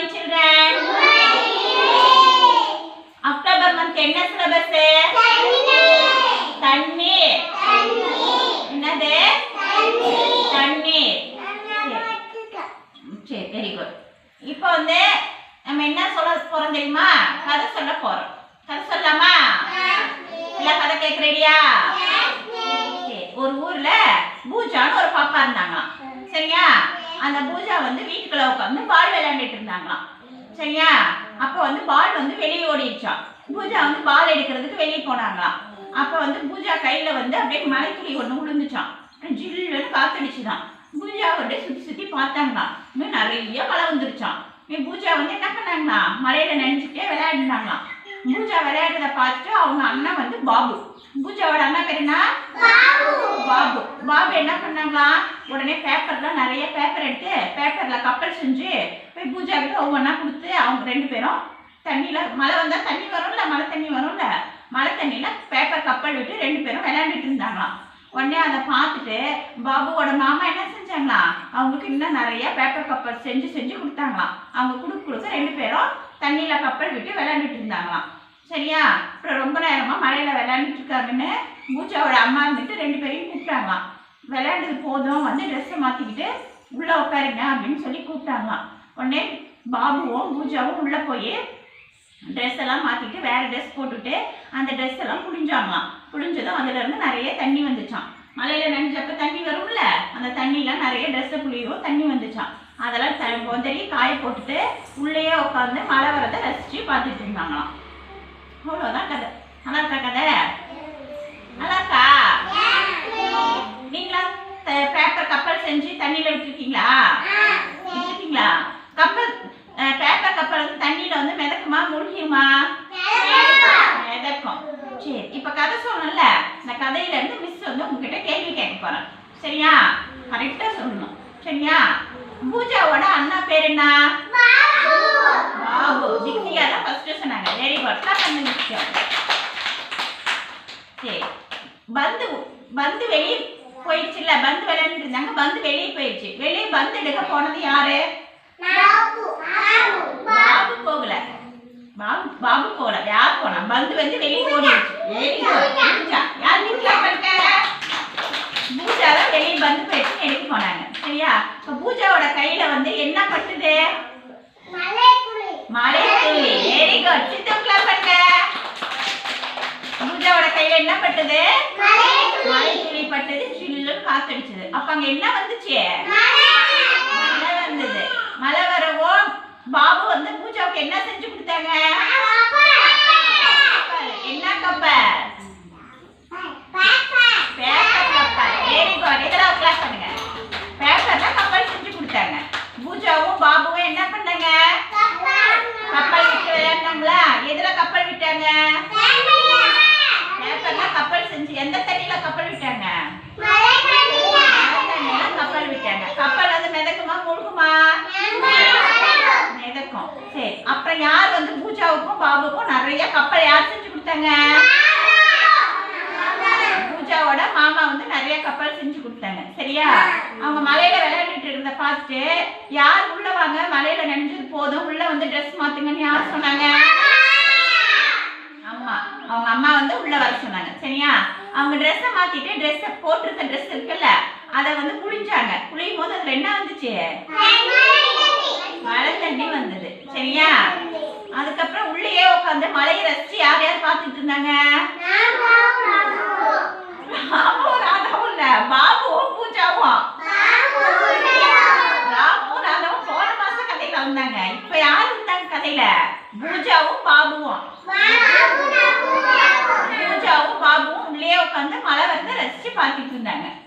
Morning children October month என்ன syllabus தண்ணீர் என்னது தண்ணீர் சரி வெரி குட் இப்போ வந்து நம்ம என்ன சொல்ல போறோம் தெரியுமா? கதை சொல்ல போறோம். கதை சொல்லலாமா? இல்ல கதை சரி, ஒரு ஊர்ல பூஜான்னு ஒரு பாப்பா இருந்தாங்களாம் சரியா அந்த பூஜா வந்து வீட்டுக்குள்ள உட்காந்து பால் விளையாண்டுட்டு இருந்தாங்களாம். சரியா? அப்போ வந்து பால் வந்து வெளியே ஓடிடுச்சான் பூஜா வந்து பால் எடுக்கிறதுக்கு வெளியே போனாங்களாம். அப்போ வந்து பூஜா கையில் வந்து அப்படியே மலைத்துளி ஒன்று விழுந்துச்சான் ஜில்லுன்னு காத்தடிச்சுதான். பூஜா அப்படியே சுற்றி சுற்றி பார்த்தாங்களாம். இன்னும் நிறைய மழை வந்துருச்சாம். இவன் பூஜா வந்து என்ன பண்ணாங்களா மலையில நினைச்சுட்டே விளையாடினாங்களாம். பூஜா விளையாடுறத பார்த்துட்டு அவங்க அண்ணன் வந்து பாபு. பூஜாவோட அண்ணா பேர் என்ன? பாபு. பாபு. என்ன பண்ணாங்களா? உடனே பேப்பர்லாம் நிறைய பேப்பர் எடுத்து பேப்பர்ல கப்பல் செஞ்சு போய் பூஜாவுக்கு ஒவ்வொன்றா கொடுத்து அவங்க ரெண்டு பேரும் தண்ணியில மழை வந்தா தண்ணி வரும்ல மழை தண்ணி வரும்ல மழை தண்ணியில பேப்பர் கப்பல் விட்டு ரெண்டு பேரும் விளையாண்டுட்டு இருந்தாங்களாம். உடனே அதை பார்த்துட்டு பாபுவோட மாமா என்ன செஞ்சாங்களா அவங்களுக்கு இன்னும் நிறைய பேப்பர் கப்பல் செஞ்சு செஞ்சு கொடுத்தாங்களாம். அவங்க கொடுக்க கொடுக்க ரெண்டு பேரும் தண்ணியில கப்பல் விட்டு விளையாண்டுட்டு இருந்தாங்களாம். சரியா? அப்புறம் ரொம்ப நேரமாக மழையில் விளையாண்டுட்டு இருக்காங்கன்னு பூஜாவோட அம்மா இருந்துட்டு ரெண்டு பேரையும் கூப்பிட்டாங்களாம். விளையாண்டது போதும் வந்து ட்ரெஸ்ஸை மாற்றிக்கிட்டு உள்ளே உட்காருங்க அப்படின்னு சொல்லி கூப்பிட்டாங்களாம். உடனே பாபுவும் பூஜாவும் உள்ளே போய் ட்ரெஸ் எல்லாம் மாற்றிட்டு வேறு ட்ரெஸ் போட்டுட்டு அந்த ட்ரெஸ் எல்லாம் புழிஞ்சாங்களாம். புழிஞ்சதும் அதுலேருந்து நிறைய தண்ணி வந்துச்சான் மழையில் நனைஞ்சப்ப தண்ணி வரும்ல? அந்த தண்ணிலாம் நிறைய ட்ரெஸ்ஸை புளியும் தண்ணி வந்துச்சான் அதெல்லாம் த காய போட்டுட்டு உள்ளேயே உட்காந்து மழை வரதை ரசித்து பார்த்துட்டு இருந்தாங்களாம். அவ்வளோதான் கதை. நல்லா இருக்கா கதை நல்லா இருக்கா நீங்களா பேப்பர் கப்பல் செஞ்சு தண்ணியில விட்டுருக்கீங்களா? விட்டுருக்கீங்களா? கப்பல் பேப்பர் கப்பல் வந்து தண்ணியில வந்து மிதக்குமா மூழ்கியுமா? மிதக்கும். சரி இப்ப கதை சொல்லணும்ல. இந்த கதையில இருந்து மிஸ் வந்து உங்ககிட்ட கேள்வி கேட்க போறேன். சரியா? கரெக்டா சொல்லணும். சரியா? பூஜாவோட அண்ணா பேர் என்ன? பாபு. திக்தியா தான் ஃபர்ஸ்ட் சொன்னாங்க. வெரி குட் மிஸ் சரி. பந்து பந்து வெளியே போயிடுச்சுல்ல பந்து விளையாண்டுட்டு இருந்தாங்க. பந்து வெளியே போயிடுச்சு. வெளியே பந்து எடுக்க போனது யாரு? பாபு. போகல. பாபு பாபு போகல. யார் போனா? பந்து வந்து வெளியே ஓடிடுச்சு. யார் வீட்டுல பூஜா தான் வெளியே பந்து போயிடுச்சு எடுக்க போனாங்க. சரியா? இப்ப பூஜாவோட கையில வந்து என்ன பட்டுது மழை துளி வெரி குட் சித்து கிளாப் பண்ணுங்க பூஜாவோட கையில என்ன பட்டது மழை துளி பட்டது சில்லுன்னு காத்தடிச்சது. அப்ப அங்க என்ன வந்துச்சு? மழை வந்தது. மழை வரவும் பாபு வந்து பூஜாவுக்கு என்ன செஞ்சு கொடுத்தாங்க கப்பல். என்ன கப்பல் பேப்பர் கப்பல் வெரி குட் இதெல்லாம் கிளாஸ் பண்ணுங்க பேப்பர்ல கப்பல் செஞ்சு கொடுத்தாங்க பூஜாவும் பாபுவும் என்ன பண்ணாங்க கப்பல் விட்டு விளையாண்டாங்களா எதுல கப்பல் விட்டாங்க பேப்பர்ல கப்பல் செஞ்சு எந்த தண்ணியில கப்பல் விட்டாங்க? தண்ணியில கப்பல் விட்டாங்க. கப்பல் வந்து மிதக்குமா முழுகுமா? மிதக்கும். சரி அப்புறம் யார் வந்து பூஜாவுக்கும் பாபுக்கும் நிறைய கப்பல் யார் செஞ்சு கொடுத்தாங்க? பூஜாவோட மாமா வந்து நிறைய கப்பல் செஞ்சு கொடுத்தாங்க. சரியா? அவங்க மலையில விளையாண்டுட்டு இருந்த பார்த்துட்டு யார் உள்ள வாங்க? மலையில நனைஞ்சது போதும். உள்ள வந்து ட்ரெஸ் மாத்துங்கன்னு யார் சொன்னாங்க? அம்மா அவங்க அம்மா வந்து உள்ள வர சொன்னாங்க. சரியா? அவங்க ட்ரெஸ்ஸை மாத்திட்டு ட்ரெஸ்ஸை போட்டிருக்க ட்ரெஸ் இருக்குல்ல அதை வந்து புழிஞ்சாங்க புழியும் போது அதுல என்ன வந்துச்சு? மழை தண்ணி வந்தது. சரியா? அதுக்கப்புறம் உள்ளேயே உட்காந்து மழையை ரசிச்சு யார் யார் பார்த்துட்டு இருந்தாங்க ராமும் ராதாவும் இல்ல பாபுவும் பூஜாவும் ராமும் ராதாவும் போன மாசம் கதையில வந்தாங்க இப்ப யார் இருந்தாங்க கதையில பூஜாவும் பாபுவும் பூஜாவும் பாபுவும் உள்ளே